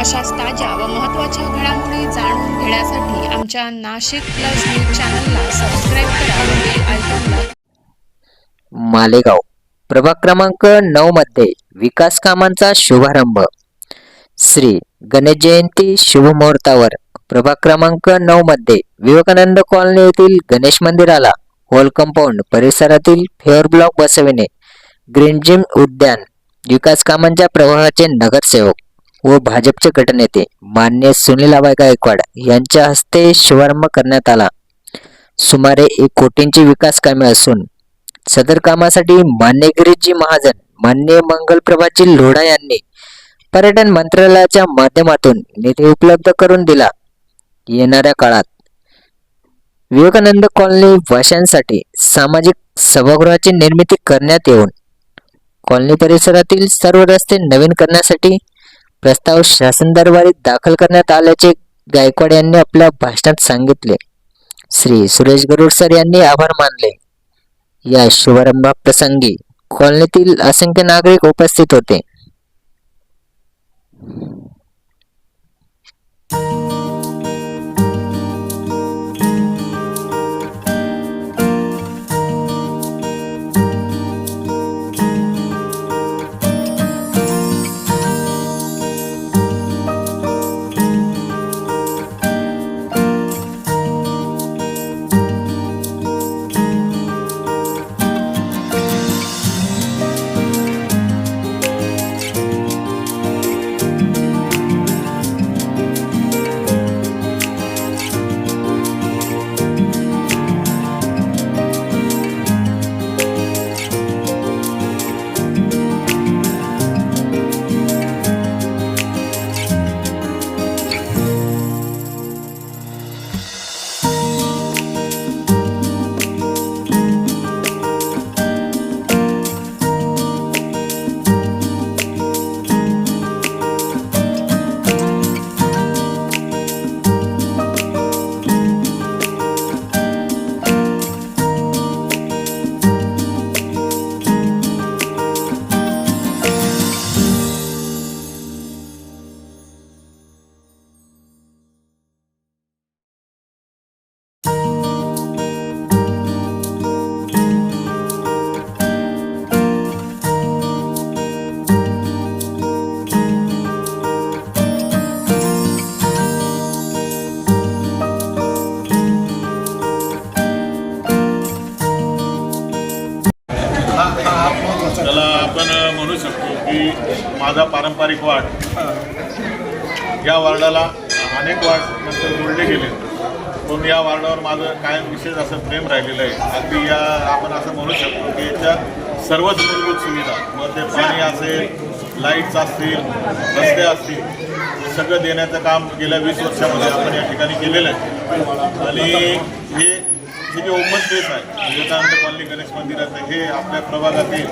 अशाच ताज्या व महत्त्वाच्या घडामोडी जाणून घेण्यासाठी आमच्या नाशिक प्लस न्यूज चॅनलला सबस्क्राईब करा मालेगाव प्रभाग क्रमांक नऊ मध्ये विकास कामांचा शुभारंभ. श्री गणेश जयंती शुभमुहूर्तावर प्रभाग क्रमांक नऊ मध्ये विवेकानंद कॉलनी येथील गणेश मंदिराला होल कंपाऊंड परिसरातील फेअर ब्लॉक बसविणे ग्रीन जिम उद्यान विकास कामांच्या प्रवाहाचे नगरसेवक. व भाजपचे गटनेते मान्य सुनीलाबाई गायकवाड यांच्या हस्ते शुभारंभ करण्यात आला. सुमारे एक कोटींची विकास कामे असून सदर कामासाठी मान्य गिरीजी महाजन मान्य मंगलप्रभाची लोढा यांनी पर्यटन मंत्रालयाच्या माध्यमातून निधी उपलब्ध करून दिला. येणाऱ्या काळात विवेकानंद कॉलनी वाशांसाठी सामाजिक सभागृहाची निर्मिती करण्यात येऊन कॉलनी परिसरातील सर्व रस्ते नवीन करण्यासाठी प्रस्ताव शासन दरबारीत दाखल करण्यात आल्याचे गायकवाड यांनी आपल्या भाषणात सांगितले. श्री सुरेश गरुड सर यांनी आभार मानले. या शुभारंभाप्रसंगी कॉलनीतील असंख्य नागरिक उपस्थित होते. शकतो की माझा पारंपरिक वार्ड या वार्डाला अनेक वार्ड नंतर जोडले गेले. पण या वार्डावर माझं कायम विशेष असं प्रेम राहिलेलं आहे. अगदी या आपण असं म्हणू शकतो की याच्यात सर्वच मूलभूत सुविधा मग ते पाणी असेल लाईट्स असतील रस्ते असतील सगळं देण्याचं काम गेल्या वीस वर्षामध्ये आपण या ठिकाणी केलेलं आहे. आणि हे हे जे ओपन स्पेस आहे म्हणजे विवेकानंद कॉलनी गणेश मंदिराचं हे आपल्या प्रभागातील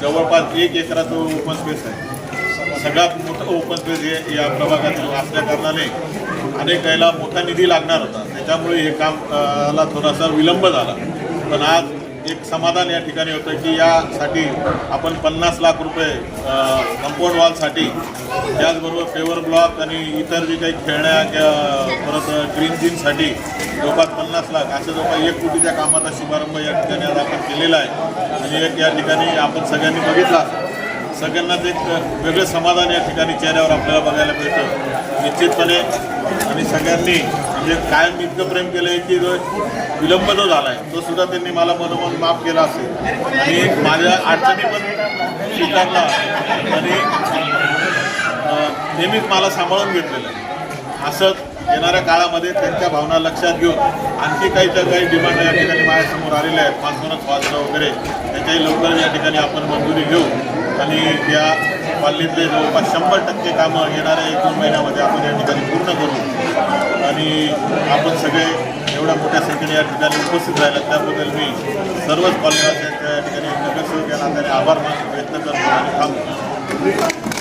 जवळपास एक एकराचं ओपन स्पेस आहे. सगळ्यात मोठं ओपन स्पेस हे या प्रभागातील असल्या कारणाने अनेक वेळेला मोठा निधी लागणार होता. त्याच्यामुळे हे कामला थोडासा विलंब झाला. पण आज एक समाधान या ठिकाणी होतं की यासाठी आपण पन्नास लाख रुपये कंपाऊंड वॉलसाठी त्याचबरोबर फेवर ब्लॉक आणि इतर जे काही खेळण्या किंवा परत ग्रीन जीनसाठी जवळपास पन्नास लाख असं जवळपास एक कोटीच्या कामाचा शुभारंभ या ठिकाणी आज आपण केलेला आहे. आणि एक या ठिकाणी आपण सगळ्यांनी बघितला सगळ्यांनाच एक वेगळं समाधान या ठिकाणी चेहऱ्यावर आपल्याला बघायला मिळतं. निश्चितपणे आणि सगळ्यांनी म्हणजे कायम इतकं प्रेम केलं आहे की जो विलंब जो झाला आहे तो सुद्धा त्यांनी मला मनोमन माफ केला असेल. आणि माझ्या अडचणी पण स्वीकारला आणि नेहमीच मला सांभाळून घेतलेलं आहे. असंच येणाऱ्या काळामध्ये त्यांच्या भावना लक्षात घेऊन आणखी काही ज्या काही डिमांड या ठिकाणी माझ्यासमोर आलेल्या आहेत. पाचमनच वाजलं वगैरे त्याच्याही लवकर या ठिकाणी आपण मंजुरी घेऊ. आणि त्या पाल्लीतले जवळपास शंभर टक्के कामं येणाऱ्या एक दोन महिन्यामध्ये आपण या ठिकाणी पूर्ण करू. आणि आपण सगळे एवढ्या मोठ्या संख्येने या ठिकाणी उपस्थित राहिला त्याबद्दल मी सर्वच कॉलनीवासियांच्या या ठिकाणी नगरसेवक या नात्याने आभार मानून प्रयत्न करतो आणि थांबतो.